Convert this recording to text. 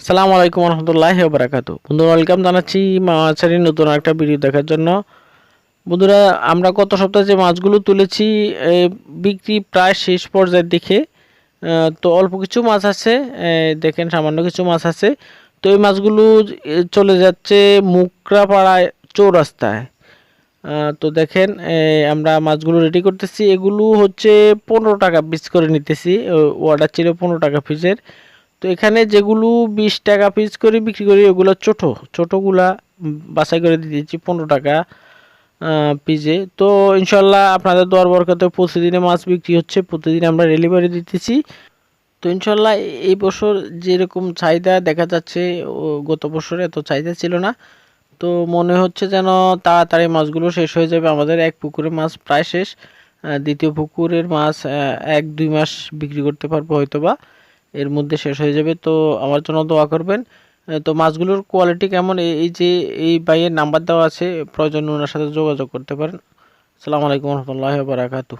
সালামু আলাইকুম রহমতুল্লাহ বারাকাতু বন্ধুরা, ওয়েলকাম জানাচ্ছি মাছারির নতুন একটা ভিডিও দেখার জন্য। বন্ধুরা, আমরা গত সপ্তাহে যে মাছগুলো তুলেছি বিক্রি প্রায় শেষ পর্যায়ের দিকে। তো অল্প কিছু মাছ আছে দেখেন সামান্য কিছু মাছ আছে। তো এই মাছগুলো চলে যাচ্ছে মুকরাপাড়ায় চৌরাস্তায়। তো দেখেন আমরা মাছগুলো রেডি করতেছি। এগুলো হচ্ছে পনেরো টাকা পিস করে নিতেছি। অর্ডার ছিল পনেরো টাকা পিসের তো এখানে যেগুলো বিশ টাকা পিস করে বিক্রি করি, ওগুলো ছোটো। ছোটোগুলা বাছাই করে দিয়ে দিচ্ছি পনেরো টাকা পিজে তো ইনশাল্লাহ আপনাদের দর বরকতে প্রতিদিনে মাছ বিক্রি হচ্ছে, প্রতিদিন আমরা ডেলিভারি দিতেছি। তো ইনশাল্লাহ এই বছর যেরকম চাহিদা দেখা যাচ্ছে গত বছর এত চাহিদা ছিল না। তো মনে হচ্ছে যেন তাড়াতাড়ি মাছগুলো শেষ হয়ে যাবে। আমাদের এক পুকুরে মাছ প্রায় শেষ দ্বিতীয় পুকুরের মাছ এক দুই মাস বিক্রি করতে পারব হয়তোবা। এর মধ্যে শেষ হয়ে যাবে। তো আমার জন্য দোয়া করবেন। তো মাছগুলোর কোয়ালিটি কেমন? এই যে, এই বাইয়ের নাম্বার দেওয়া আছে, প্রয়োজন ওনার সাথে যোগাযোগ করতে পারেন। আসসালামু আলাইকুম রহমতুল্লাহ বারাকাতু